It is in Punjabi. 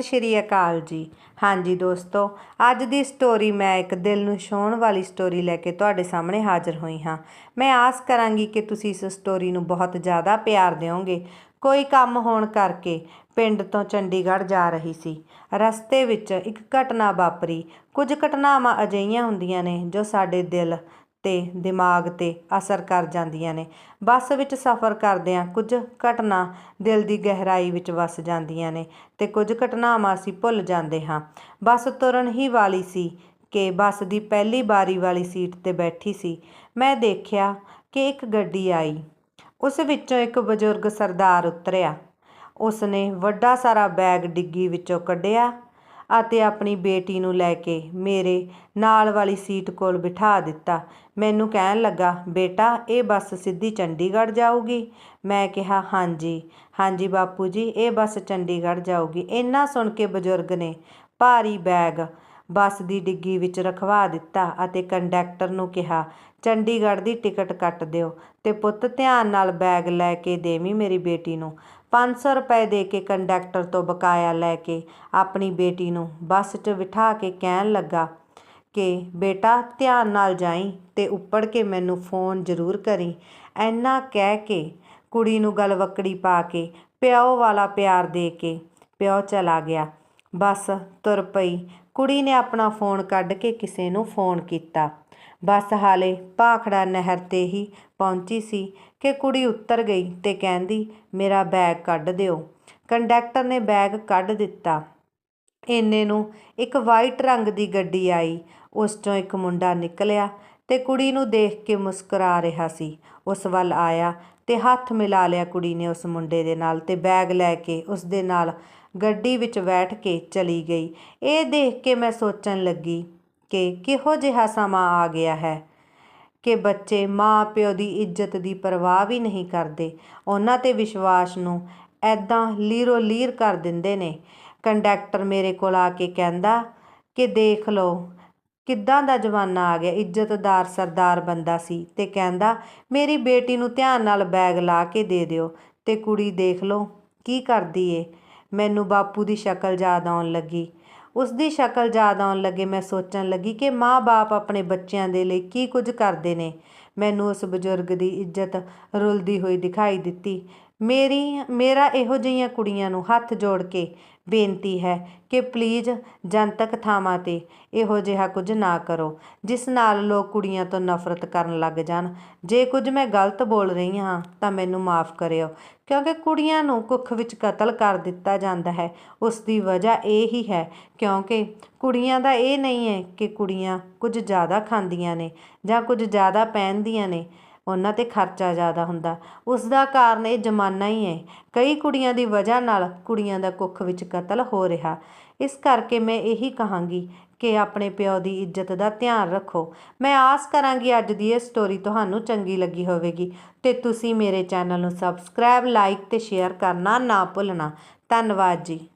ਸਤਿ ਸ਼੍ਰੀ ਅਕਾਲ ਜੀ। ਹਾਂਜੀ ਦੋਸਤੋ, ਅੱਜ ਦੀ ਸਟੋਰੀ ਮੈਂ ਇੱਕ ਦਿਲ ਨੂੰ ਛੋਹਣ ਵਾਲੀ ਸਟੋਰੀ ਲੈ ਕੇ ਤੁਹਾਡੇ ਸਾਹਮਣੇ ਹਾਜ਼ਰ ਹੋਈ ਹਾਂ। ਮੈਂ ਆਸ ਕਰਾਂਗੀ ਕਿ ਤੁਸੀਂ ਇਸ ਸਟੋਰੀ ਨੂੰ ਬਹੁਤ ਜ਼ਿਆਦਾ ਪਿਆਰ ਦਿਓਗੇ। ਕੋਈ ਕੰਮ ਹੋਣ ਕਰਕੇ ਪਿੰਡ ਤੋਂ ਚੰਡੀਗੜ੍ਹ ਜਾ ਰਹੀ ਸੀ। ਰਸਤੇ ਵਿੱਚ ਇੱਕ ਘਟਨਾ ਵਾਪਰੀ। ਕੁਝ ਘਟਨਾਵਾਂ ਅਜਿਹੀਆਂ ਹੁੰਦੀਆਂ ਨੇ ਜੋ ਸਾਡੇ ਦਿਲ ਤੇ ਦਿਮਾਗ ਤੇ ਅਸਰ ਕਰ ਜਾਂਦੀਆਂ ਨੇ। ਬੱਸ ਵਿੱਚ ਸਫ਼ਰ ਕਰਦਿਆਂ ਕੁਝ ਘਟਨਾ ਦਿਲ ਦੀ ਗਹਿਰਾਈ ਵਿੱਚ ਵੱਸ ਜਾਂਦੀਆਂ ਨੇ ਅਤੇ ਕੁਝ ਘਟਨਾਵਾਂ ਅਸੀਂ ਭੁੱਲ ਜਾਂਦੇ ਹਾਂ। ਬੱਸ ਤੁਰਨ ਹੀ ਵਾਲੀ ਸੀ ਕਿ ਬੱਸ ਦੀ ਪਹਿਲੀ ਬਾਰੀ ਵਾਲੀ ਸੀਟ ਤੇ ਬੈਠੀ ਸੀ। ਮੈਂ ਦੇਖਿਆ ਕਿ ਇੱਕ ਗੱਡੀ ਆਈ। ਉਸ ਵਿੱਚੋਂ ਇੱਕ ਬਜ਼ੁਰਗ ਸਰਦਾਰ ਉਤਰਿਆ। ਉਸ ਨੇ ਵੱਡਾ ਸਾਰਾ ਬੈਗ ਡਿੱਗੀ ਵਿੱਚੋਂ ਕੱਢਿਆ ਅਤੇ ਆਪਣੀ ਬੇਟੀ ਨੂੰ ਲੈ ਕੇ ਮੇਰੇ ਨਾਲ ਵਾਲੀ ਸੀਟ ਕੋਲ ਬਿਠਾ ਦਿੱਤਾ। ਮੈਨੂੰ ਕਹਿਣ ਲੱਗਾ, ਬੇਟਾ, ਇਹ ਬੱਸ ਸਿੱਧੀ ਚੰਡੀਗੜ੍ਹ ਜਾਊਗੀ। ਮੈਂ ਕਿਹਾ, ਹਾਂਜੀ ਹਾਂਜੀ ਬਾਪੂ ਜੀ, ਇਹ ਬੱਸ ਚੰਡੀਗੜ੍ਹ ਜਾਊਗੀ। ਇੰਨਾ ਸੁਣ ਕੇ ਬਜ਼ੁਰਗ ਨੇ ਭਾਰੀ ਬੈਗ ਬੱਸ ਦੀ ਡਿੱਗੀ ਵਿੱਚ ਰਖਵਾ ਦਿੱਤਾ ਅਤੇ ਕੰਡਕਟਰ ਨੂੰ ਕਿਹਾ, ਚੰਡੀਗੜ੍ਹ ਦੀ ਟਿਕਟ ਕੱਟ ਦਿਓ ਤੇ ਪੁੱਤ ਧਿਆਨ ਨਾਲ ਬੈਗ ਲੈ ਕੇ ਦੇਵੀਂ ਮੇਰੀ ਬੇਟੀ ਨੂੰ। 500 ਰੁਪਏ ਦੇ ਕੇ ਕੰਡਕਟਰ ਤੋਂ ਬਕਾਇਆ ਲੈ ਕੇ ਆਪਣੀ ਬੇਟੀ ਨੂੰ ਬੱਸ 'ਚ ਬਿਠਾ ਕੇ ਕਹਿਣ ਲੱਗਾ ਕਿ, ਬੇਟਾ, ਧਿਆਨ ਨਾਲ ਜਾਈ ਤੇ ਉੱਪੜ ਕੇ ਮੈਨੂੰ ਫੋਨ ਜ਼ਰੂਰ ਕਰੀ। ਐਨਾ ਕਹਿ ਕੇ ਕੁੜੀ ਨੂੰ ਗਲਵੱਕੜੀ ਪਾ ਕੇ ਪਿਓ ਵਾਲਾ ਪਿਆਰ ਦੇ ਕੇ ਪਿਓ ਚਲਾ ਗਿਆ। ਬੱਸ ਤੁਰ ਪਈ। ਕੁੜੀ ਨੇ ਆਪਣਾ ਫੋਨ ਕੱਢ ਕੇ ਕਿਸੇ ਨੂੰ ਫੋਨ ਕੀਤਾ। ਬੱਸ ਹਾਲੇ ਭਾਖੜਾ ਨਹਿਰ ਤੇ ਹੀ ਪਹੁੰਚੀ ਸੀ ਕਿ ਕੁੜੀ ਉੱਤਰ ਗਈ ਤੇ ਕਹਿੰਦੀ, ਮੇਰਾ ਬੈਗ ਕੱਢ ਦਿਓ। ਕੰਡਕਟਰ ਨੇ ਬੈਗ ਕੱਢ ਦਿੱਤਾ। ਇੰਨੇ ਨੂੰ ਇੱਕ ਵਾਈਟ ਰੰਗ ਦੀ ਗੱਡੀ ਆਈ। ਉਸ ਚੋਂ ਇੱਕ ਮੁੰਡਾ ਨਿਕਲਿਆ ਤੇ ਕੁੜੀ ਨੂੰ ਦੇਖ ਕੇ ਮੁਸਕਰਾ ਰਿਹਾ ਸੀ। ਉਸ ਵੱਲ ਆਇਆ ਤੇ ਹੱਥ ਮਿਲਾ ਲਿਆ ਕੁੜੀ ਨੇ ਉਸ ਮੁੰਡੇ ਦੇ ਨਾਲ ਤੇ ਬੈਗ ਲੈ ਕੇ ਉਸ ਦੇ ਨਾਲ ਗੱਡੀ ਵਿੱਚ ਬੈਠ ਕੇ ਚਲੀ ਗਈ। ਇਹ ਦੇਖ ਕੇ ਮੈਂ ਸੋਚਣ ਲੱਗੀ ਕਿ ਕਿਹੋ ਜਿਹਾ ਸਮਾਂ ਆ ਗਿਆ ਹੈ ਕਿ ਬੱਚੇ ਮਾਂ ਪਿਓ ਦੀ ਇੱਜ਼ਤ ਦੀ ਪਰਵਾਹ ਵੀ ਨਹੀਂ ਕਰਦੇ। ਉਹਨਾਂ ਤੇ ਵਿਸ਼ਵਾਸ ਨੂੰ ਐਦਾਂ ਲੀਰੋ ਲੀਰ ਕਰ ਦਿੰਦੇ ਨੇ। ਕੰਡਕਟਰ ਮੇਰੇ ਕੋਲ ਆ ਕੇ ਕਹਿੰਦਾ ਕਿ ਦੇਖ ਲਓ ਕਿੱਦਾਂ ਦਾ ਜ਼ਮਾਨਾ ਆ ਗਿਆ, ਇੱਜ਼ਤਦਾਰ ਸਰਦਾਰ ਬੰਦਾ ਸੀ ਤੇ ਕਹਿੰਦਾ, ਮੇਰੀ ਬੇਟੀ ਨੂੰ ਧਿਆਨ ਨਾਲ ਬੈਗ ਲਾ ਕੇ ਦੇ ਦਿਓ ਤੇ ਕੁੜੀ ਦੇਖ ਲਓ, ਕੀ ਕਰਦੀ ਏ? ਮੈਨੂੰ ਬਾਪੂ ਦੀ ਸ਼ਕਲ ਯਾਦ ਆਉਣ ਲੱਗੀ। ਉਸ ਦੀ ਸ਼ਕਲ ਯਾਦ ਆਉਣ ਲੱਗੇ ਮੈਂ ਸੋਚਣ ਲੱਗੀ ਕਿ ਮਾਂ-ਬਾਪ ਆਪਣੇ ਬੱਚਿਆਂ ਦੇ ਲਈ ਕੀ ਕੁਝ ਕਰਦੇ ਨੇ। ਮੈਨੂੰ ਉਸ ਬਜ਼ੁਰਗ ਦੀ ਇੱਜ਼ਤ ਰੁਲਦੀ ਹੋਈ ਦਿਖਾਈ ਦਿੱਤੀ। ਮੇਰੀ, ਮੇਰਾ ਇਹੋ ਜਿਹੀਆਂ ਕੁੜੀਆਂ ਨੂੰ ਹੱਥ ਜੋੜ ਕੇ ਬੇਨਤੀ ਹੈ ਕਿ ਪਲੀਜ਼ ਜਨਤਕ ਥਾਵਾਂ ਤੇ ਇਹੋ ਜਿਹਾ ਕੁਝ ਨਾ ਕਰੋ, ਜਿਸ ਨਾਲ ਲੋਕ ਕੁੜੀਆਂ ਤੋਂ ਨਫ਼ਰਤ ਕਰਨ ਲੱਗ ਜਾਣ। ਜੇ ਕੁਝ ਮੈਂ ਗਲਤ ਬੋਲ ਰਹੀ ਹਾਂ, ਤਾਂ ਮੈਨੂੰ ਮਾਫ ਕਰਿਓ, ਕਿਉਂਕਿ ਕੁੜੀਆਂ ਨੂੰ ਕੁੱਖ ਵਿੱਚ ਕਤਲ ਕਰ ਦਿੱਤਾ ਜਾਂਦਾ ਹੈ। ਉਸ ਦੀ ਵਜ੍ਹਾ ਇਹ ਹੀ ਹੈ, ਕਿਉਂਕਿ ਕੁੜੀਆਂ ਦਾ ਇਹ ਨਹੀਂ ਹੈ ਕਿ ਕੁੜੀਆਂ ਕੁਝ ਜ਼ਿਆਦਾ ਖਾਂਦੀਆਂ ਨੇ ਜਾਂ ਕੁਝ ਜ਼ਿਆਦਾ ਪਹਿਨਦੀਆਂ ਨੇ। ਉਹਨਾਂ ਤੇ ਖਰਚਾ ਜ਼ਿਆਦਾ ਹੁੰਦਾ। ਉਸ ਦਾ ਕਾਰਨ ਇਹ ਜ਼ਮਾਨਾ ਹੀ ਹੈ। ਕਈ ਕੁੜੀਆਂ ਦੀ ਵਜ੍ਹਾ ਨਾਲ ਕੁੜੀਆਂ ਦਾ ਕੁੱਖ ਵਿੱਚ ਕਤਲ ਹੋ ਰਿਹਾ। ਇਸ ਕਰਕੇ ਮੈਂ ਇਹੀ ਕਹਾਂਗੀ ਕਿ ਆਪਣੇ ਪਿਓ ਦੀ ਇੱਜ਼ਤ ਦਾ ਧਿਆਨ ਰੱਖੋ। ਮੈਂ ਆਸ ਕਰਾਂਗੀ ਅੱਜ ਦੀ ਇਹ ਸਟੋਰੀ ਤੁਹਾਨੂੰ ਚੰਗੀ ਲੱਗੀ ਹੋਵੇਗੀ। ਤੇ ਤੁਸੀਂ ਮੇਰੇ ਚੈਨਲ ਨੂੰ ਸਬਸਕ੍ਰਾਈਬ ਲਾਈਕ ਤੇ ਸ਼ੇਅਰ ਕਰਨਾ ਨਾ ਭੁੱਲਣਾ। ਧੰਨਵਾਦ ਜੀ।